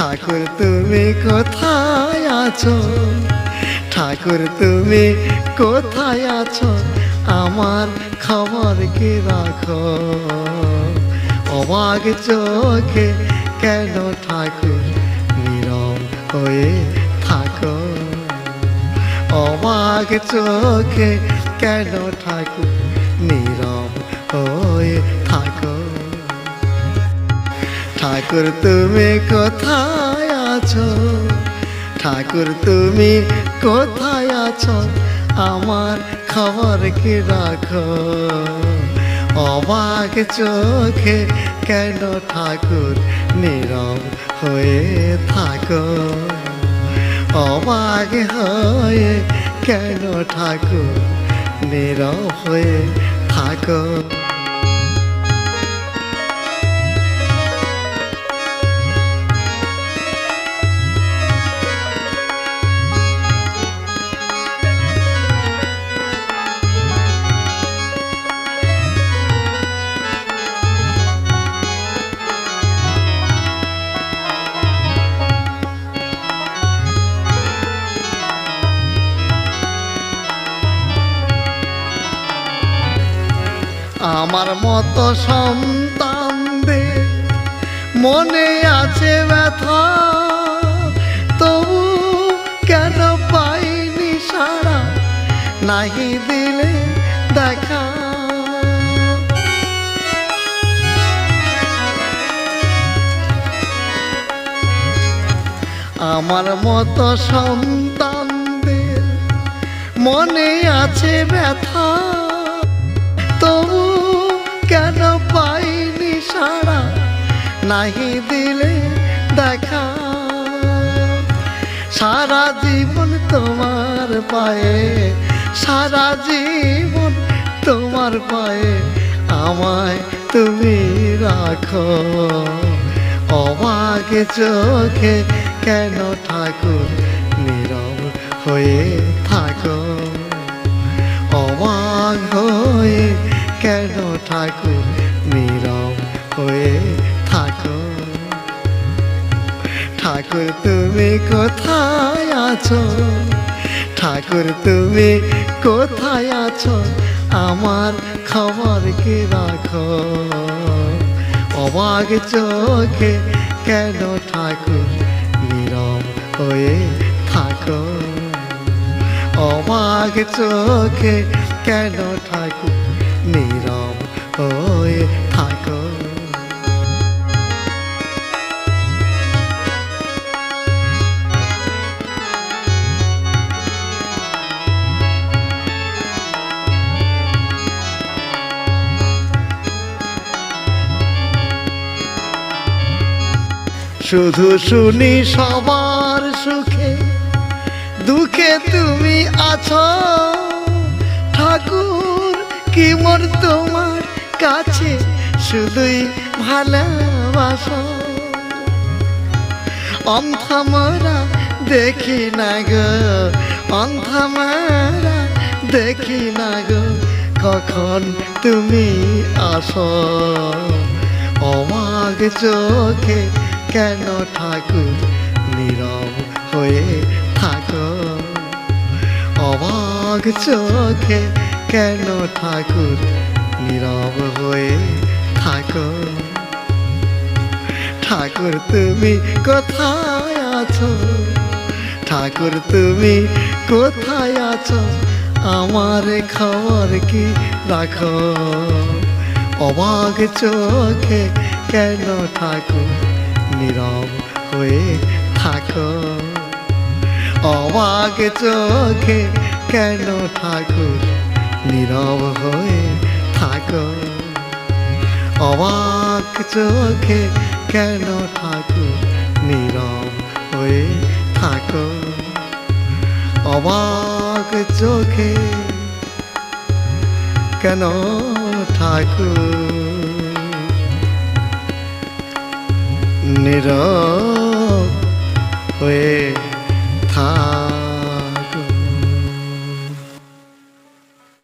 ঠাকুর, তুমি কোথায় আছো? ঠাকুর, তুমি কোথায় আছো? আমার খবর কি রাখো? অবাক চোখে কেন ঠাকুর নীরব হয়ে থাকো? অবাক চোখে কেন ঠাকুর নীরব হয়ে থাকো? ঠাকুর তুমি কোথায় আছো? ঠাকুর তুমি কোথায় আছো? আমার খবর কি রাখো? অবাক চোখে কেন ঠাকুর নীরব হয়ে থাকো? অবাক হয়ে কেন ঠাকুর নীরব হয়ে থাকো? আমার মতো সন্তানদের মনে আছে ব্যথা, তবু কেন পাইনি সারা নাহি দিলে দেখা। আমার মতো সন্তানদের মনে আছে ব্যথা, তবু পাইনি সারা নাহি দিলে দেখা। সারা জীবন তোমার পায়ে, সারা জীবন তোমার পায়ে আমায় তুমি রাখো। অবাকে চোখে কেন ঠাকুর নীরব হয়ে থাকো? অবাক হয়ে কেন ঠাকুর ঠাকুর, তুমি কোথায় আছো? ঠাকুর, তুমি কোথায় আছো? আমার খবর কি রাখো? অবাক চোখে কেন ঠাকুর নীরব হয়ে থাকো? অবাক চোখে কেন ঠাকুর শুধু শুনি সবার সুখে। দুঃখে তুমি আছো। ঠাকুর, কি মোর তোমার কাছে? শুধুই ভালোবাসো। অন্থামরা দেখি না গো। অন্থামরা দেখি না গো। কখন তুমি আসো? অমাগ চোখে কেন ঠাকুর নীরব হয়ে থাকো? অবাক চোখে কেন ঠাকুর নীরব হয়ে থাকো? ঠাকুর তুমি কোথায় আছো? ঠাকুর তুমি কোথায় আছো? আমার খবর কি রাখো? অবাক চোখে কেন ঠাকুর নীরব হয়ে থাকো। অবাক চোখে কেন ঠাকুর নীরব হয়ে থাকো। অবাক চোখে কেন ঠাকুর নীরব হয়ে থাকো। অবাক চোখে কেন ঠাকুর নীরব হয়ে